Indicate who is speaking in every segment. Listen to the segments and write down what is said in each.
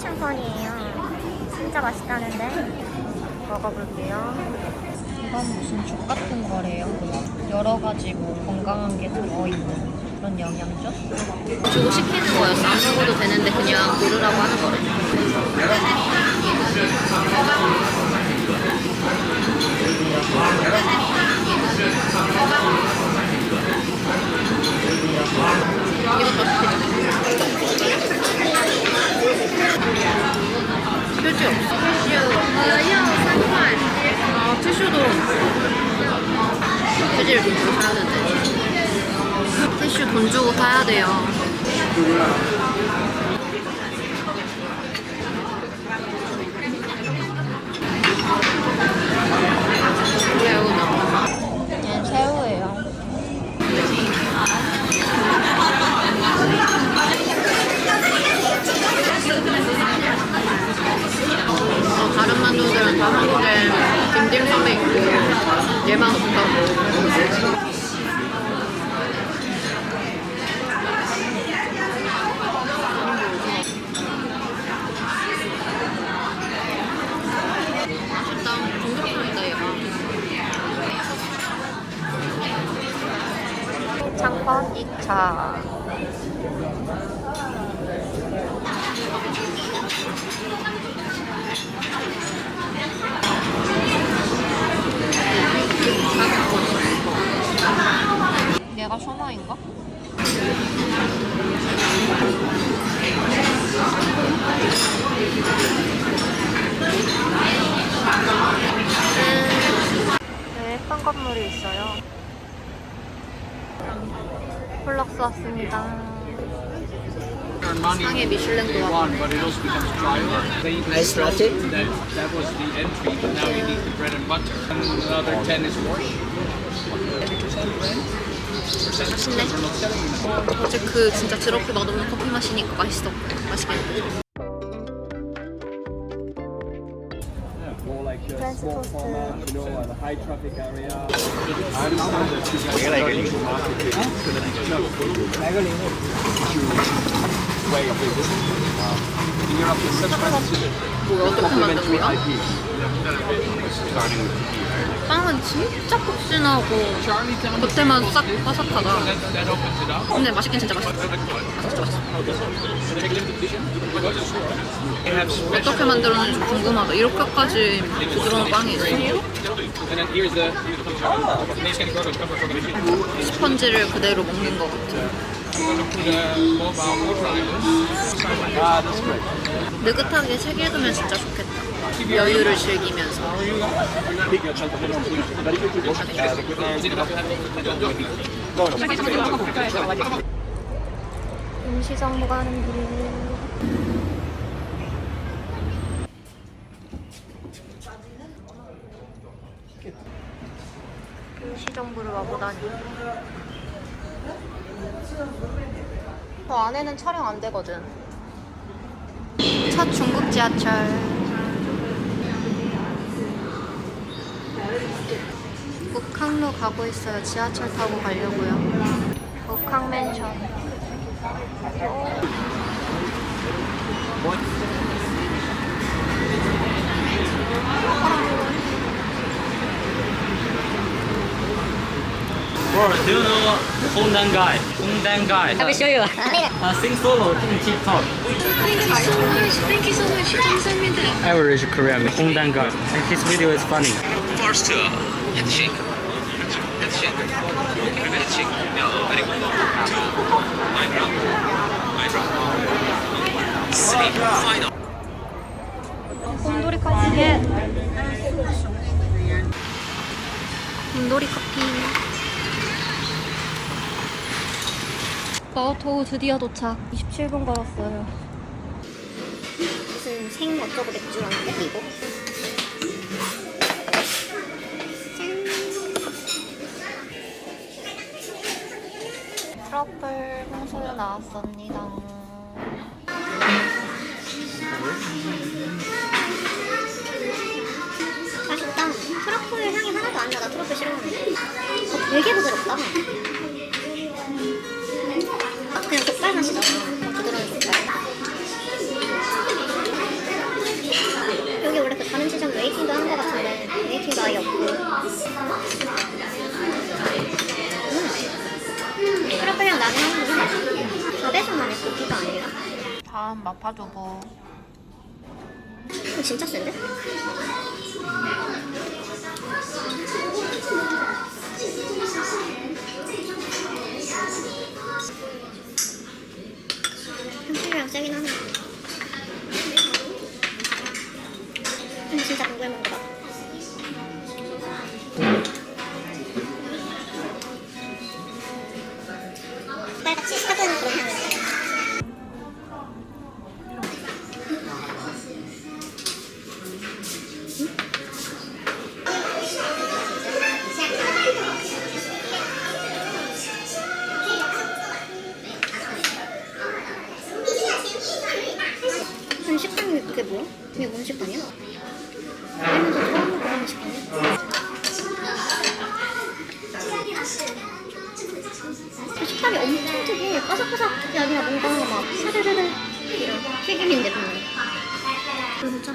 Speaker 1: 현미창건이에요. 진짜 맛있다는데. 먹어볼게요.
Speaker 2: 이건 무슨 죽 같은 거래요. 여러 가지 뭐 건강한 게 들어있는 그런 영양제?
Speaker 3: 주고 시키는 거였어. 안 먹어도 되는데 그냥 고르라고 하는 거래. 이것도 시키자. 휴지 없어. 아, 티슈도 휴지를 돈 주고 사야 되는데. 티슈 돈 돼요. 이거는
Speaker 2: 얘는 새우예요.
Speaker 3: 어, 다른 만두들은 다 한국에 딤딤섬에 있고 얘만 없다고. 맛있다. 중독성이다 얘가.
Speaker 2: 2차. 얘가 소마인가? 네, 예쁜 건물이 있어요. 왔습니다.
Speaker 3: 상해 미슐랭도 하고.
Speaker 4: one, but it also becomes drier. Then you can
Speaker 5: Ice latte?
Speaker 4: That, that was the entry, but now you need the bread and butter. And another 10 is wash.
Speaker 3: 맛있네. 어, 어제 그 진짜 드럽게 맛없는 커피 마시니까 맛있어. 맛있겠네.
Speaker 4: small you know, uh, the high traffic area.
Speaker 3: I understand that to 뭐야 어떻게 만든 거야? 빵은 진짜 폭신하고 겉에만 싹 바삭하다. 근데 맛있긴 진짜 맛있어. 진짜 맛있어.
Speaker 4: They have special,
Speaker 3: 어떻게 만들었는지 궁금하다. 이렇게까지 부드러운 빵이 있어.
Speaker 4: and then here's the
Speaker 3: 스펀지를 그대로 먹는 것 같아. 느긋하게 책 읽으면 진짜 좋겠다. 여유를 즐기면서.
Speaker 2: 임시정부 가는 길. 임시정부를 와보다니. 저 안에는 촬영 안 되거든. 첫 중국 지하철. 북항로 가고 있어요. 지하철 타고 가려고요. 북항 맨션.
Speaker 6: You know Hongdan guy? Hongdan guy.
Speaker 1: Let me show you.
Speaker 6: Uh, sing solo in TikTok. Average Korean Hongdan guy. And his video is funny.
Speaker 7: First, uh, head shake. Head shake. Okay, head shake. Yeah, very good. Two, eyebrow. Eyebrow. Three, final.
Speaker 2: 곰돌이 커피. 곰돌이 커피. 마오토우 드디어 도착. 27분 걸었어요.
Speaker 1: 무슨 생 어쩌고 맥주라는데, 이거?
Speaker 2: 트러플 홍수유 나왔습니다.
Speaker 1: 맛있다. 트러플 향이 하나도 안 나. 나 트러플 싫어하는데. 어, 되게 부드럽다.
Speaker 3: 다음 마파두부.
Speaker 1: 이거 진짜 센데? 바삭바삭이 아니라 뭔가 막 사르르르 튀김인데 분명 진짜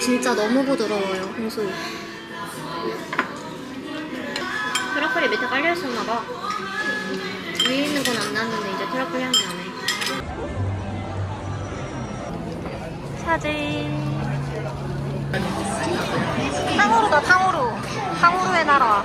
Speaker 1: 진짜 너무 부드러워요 홍수 트러플이 밑에 깔려있었나봐 위에 있는 건 안 났는데 이제 트러플 향이 나네
Speaker 2: 사진. 탕후루다 탕후루. 탕후루의 나라.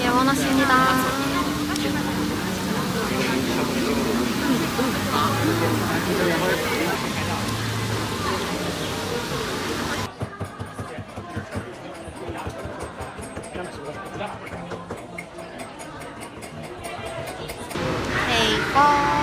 Speaker 2: 예, 원하십니다. 이거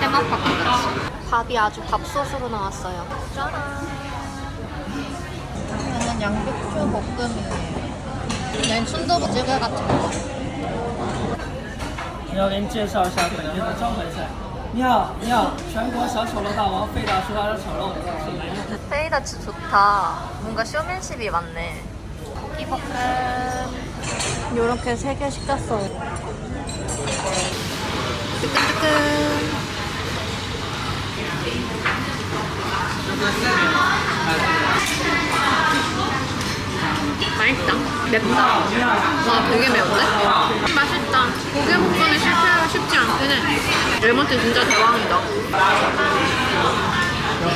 Speaker 3: 테마파크 같이
Speaker 2: 밥이 아주 밥솥으로 나왔어요 짜란 저는 양배추 볶음이에요 얘는 순두부찌개 같은 거 페이다치 좋다 뭔가 쇼맨십이 많네 고기볶음 요렇게 세 개 시켰어요
Speaker 3: 맛있다. 맵다. 와, 되게 매운데? 맛있다. 고기 볶음에 실패하기 쉽지 않긴 해. 레몬티 진짜 대왕이다.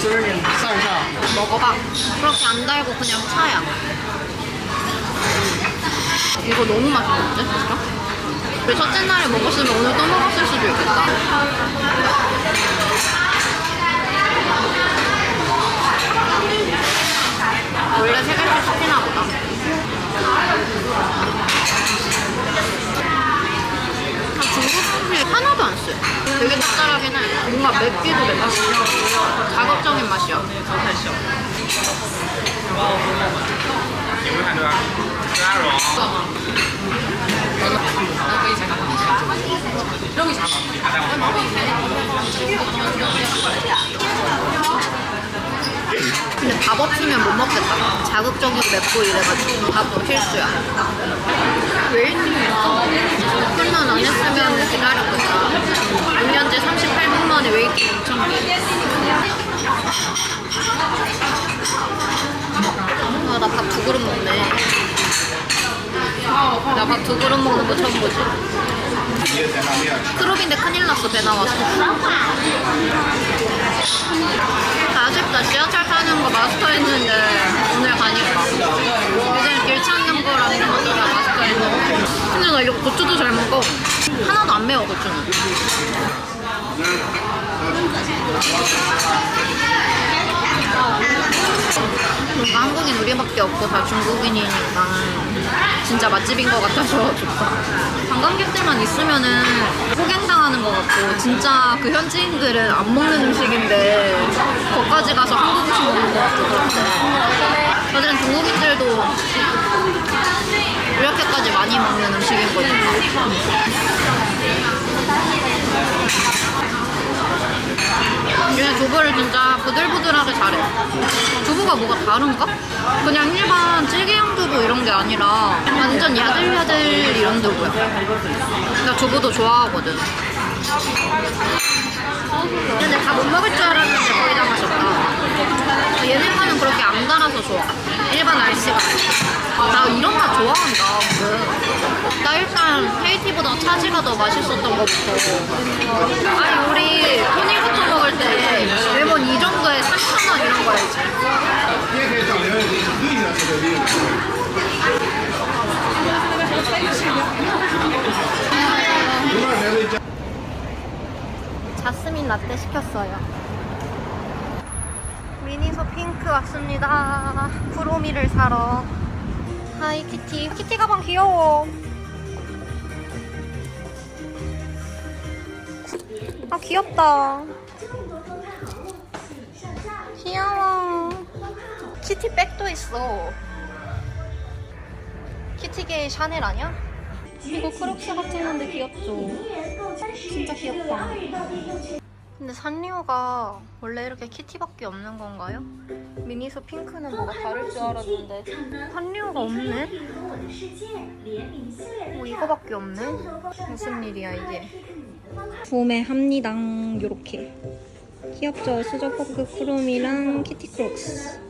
Speaker 6: 쭈르님
Speaker 3: 먹어봐. 그렇게 안 달고 그냥 차야. 이거 너무 맛있는데, 진짜? 왜 첫째 날에 먹었으면 오늘 또 먹었을 수도 있겠다. 원래 세 개씩 시키나 보다. 아, 중국 음식 하나도 안 쎄. 되게 짭짤하긴 해. 뭔가 맵기도 맵고 자극적인 맛이야.
Speaker 7: 你会看对吧？拉绒。
Speaker 3: 근데 밥 없으면 못 먹겠다. 자극적이고 맵고 이래가지고 밥도 필수야. 웨이팅이 있어. 오픈런 안 했으면 기다렸겠다. 6년째 38분 만에 웨이팅 2,000개. 아, 나 밥 두 그릇 먹네. 나 밥 두 그릇 먹는 거 처음 보지. 트롭인데 큰일 났어, 배 나와서. 아쉽다. 지하철 타는 거 마스터 했는데 오늘 가니까. 이제 길 찾는 이런 것도 다 마스터 했는데. 근데 나 이거 고추도 잘 먹어. 하나도 안 매워, 고추는. 한국인 우리밖에 없고 다 중국인이니까 진짜 맛집인 것 같아서 좋다. 관광객들만 있으면은 호갱당하는 것 같고 진짜 그 현지인들은 안 먹는 음식인데 거기까지 가서 한국 음식 먹는 것 같고 그런데 사실은 중국인들도 이렇게까지 많이 먹는 음식인 거니까. 얘 두부를 진짜 부들부들하게 잘해. 두부가 뭐가 다른가? 그냥 일반 찌개용 두부 이런 게 아니라 완전 야들야들 이런 두부야. 나 두부도 좋아하거든. 근데 다 못 먹을 줄 알았는데 거의 다 마셨다. 얘네 파는 그렇게 안 달아서 좋아. 일반 알씨가. 나 이런 맛 좋아한다. 나 일단 KT보다 차지가 더 맛있었던 것부터. 아니 우리 토니부터 먹을 때 매번 이 정도에 3,000원 이런 거 알지? 자스민 라떼 시켰어요. 미니소 핑크 왔습니다. 프로미를 사러. 하이 키티. 키티 가방 귀여워. 아 귀엽다. 귀여워. 키티 백도 있어. 키티계의 샤넬 아니야? 이거 크록스 같은 건데 귀엽죠? 진짜 귀엽다. 근데 산리오가 원래 이렇게 키티밖에 없는 건가요? 미니소 핑크는 뭐가 다를 줄 알았는데 산리오가 없네? 뭐 이거밖에 없네? 무슨 일이야 이게 구매합니다 요렇게 귀엽죠? 수저포크 크롬이랑 키티 크록스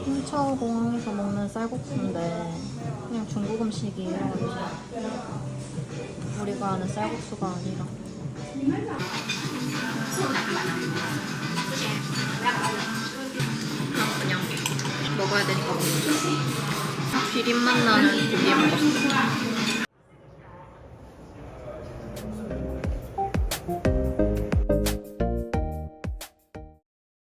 Speaker 3: 인천공항에서 먹는 쌀국수인데 그냥 중국 음식이에요. 우리가 아는 쌀국수가 아니라. 그냥 먹어야 되니까 거. 비린맛 나는 고기 먹었어